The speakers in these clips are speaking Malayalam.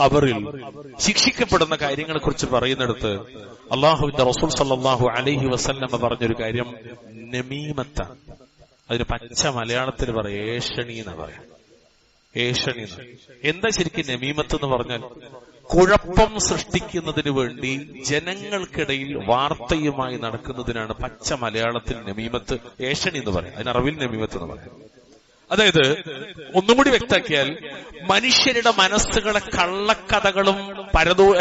ഖബറിൽ ശിക്ഷിക്കപ്പെടുന്ന കാര്യങ്ങളെ കുറിച്ച് പറയുന്നിടത്ത് അള്ളാഹുവിന്റെ റസൂൽ സല്ലാഹു അലൈഹി വസല്ലമ്മ പറഞ്ഞൊരു കാര്യം നമീമത്ത അതിന് പച്ച മലയാളത്തിൽ പറയാം ഏഷണി എന്ന് പറയാം. ഏഷണി എന്താ ശരിക്കും നമീമത്ത് എന്ന് പറഞ്ഞാൽ? കുഴപ്പം സൃഷ്ടിക്കുന്നതിന് വേണ്ടി ജനങ്ങൾക്കിടയിൽ വാർത്തയുമായി നടക്കുന്നതിനാണ് പച്ച മലയാളത്തിൽ നമീമത്ത് ഏഷണി എന്ന് പറയാം. അതിന് അറബിൽ നമീമത്ത് എന്ന് പറയാം. അതായത് ഒന്നും കൂടി വ്യക്താക്കിയാൽ മനുഷ്യരുടെ മനസ്സുകളെ കള്ളക്കഥകളും പരതോ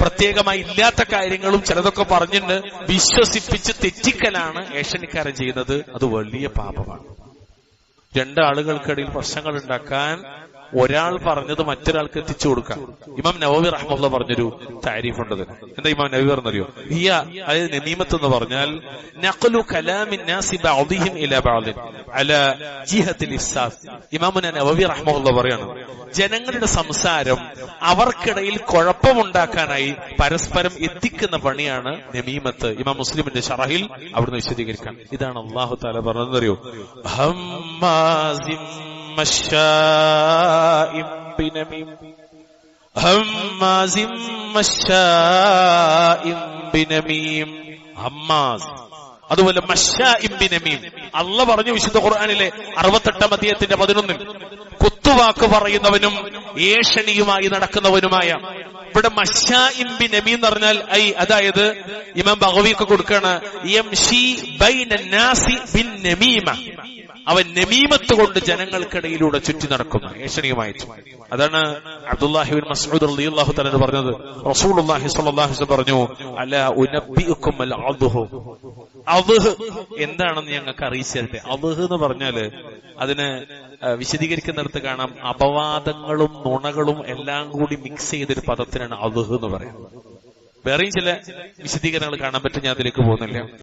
പ്രത്യേകമായി ഇല്ലാത്ത കാര്യങ്ങളും ചിലതൊക്കെ പറഞ്ഞിട്ട് വിശ്വസിപ്പിച്ച് തെറ്റിക്കലാണ് ഏഷണിക്കാരൻ ചെയ്യുന്നത്. അത് വലിയ പാപമാണ്. രണ്ടാളുകൾക്കിടയിൽ പ്രശ്നങ്ങൾ ഉണ്ടാക്കാൻ ഒരാൾ പറഞ്ഞത് മറ്റൊരാൾക്ക് എത്തിച്ചു കൊടുക്കാം ഇമാം നവവി റഹ്മുള്ള പറഞ്ഞൊരു താരീഫ് ഉണ്ട് ഇതിന്. എന്താ ഇമാം നവവി പറഞ്ഞറിയോ ഹിയ അതായത് നമീമത്ത് എന്ന് പറഞ്ഞാൽ നഖ്ലു കലാമിൻ നാസി ബഅദിഹിം ഇലാ ബഅദിൻ അലാ ജിഹത്തിൽ ഇഫ്സാദ് ഇമാമുന നവവി റഹ്മുള്ള പറയാണ് ജനങ്ങളുടെ സംസാരം അവർക്കിടയിൽ കുഴപ്പമുണ്ടാക്കാനായി പരസ്പരം എത്തിക്കുന്ന പണിയാണ് നമീമത്ത്. ഇമാ മുസ്ലിമിന്റെ ഷറഹിൽ അവിടുന്ന് വിശദീകരിക്കാൻ. ഇതാണ് അള്ളാഹു താല പറഞ്ഞതെന്നറിയോ? ഹമ്മാസ് അതുപോലെ അള്ള പറഞ്ഞു വിശുദ്ധ ഖുർആാനിലെ അറുപത്തെട്ടാം അധ്യയത്തിന്റെ പതിനൊന്നിൽ കുത്തുവാക്ക് പറയുന്നവനും ഏഷണിയുമായി നടക്കുന്നവനുമായ ഇവിടെ മഷാഇംബി നബി എന്ന് പറഞ്ഞാൽ ഐ അതായത് ഇമാം ബഹവിക്ക് കൊടുക്കാണ് ഷി ബൈന നാസി ബിൻ നമീമ. അവൻ നമീമത്ത് കൊണ്ട് ജനങ്ങൾക്കിടയിലൂടെ ചുറ്റി നടക്കുന്നു. ഏഷണിയുമായി അതാണ് അബ്ദുല്ലാഹിബിൻ മസ്ഊദ് റളിയല്ലാഹു തആല പറഞ്ഞത്. വസല്ലം പറഞ്ഞു അല്ല ഉനബിക്കും അദ്ഹ് എന്താണെന്ന് ഞങ്ങൾക്ക് അറിയിച്ചത് അവഹ് എന്ന് പറഞ്ഞാൽ അതിന് വിശദീകരിക്കുന്നിടത്ത് കാണാം. അപവാദങ്ങളും നുണകളും എല്ലാം കൂടി മിക്സ് ചെയ്തൊരു പദത്തിനാണ് അവഹ് എന്ന് പറയുന്നത്. വേറെയും ചില വിശദീകരണങ്ങൾ കാണാൻ പറ്റും ഞാൻ അതിലേക്ക് പോകുന്നില്ല.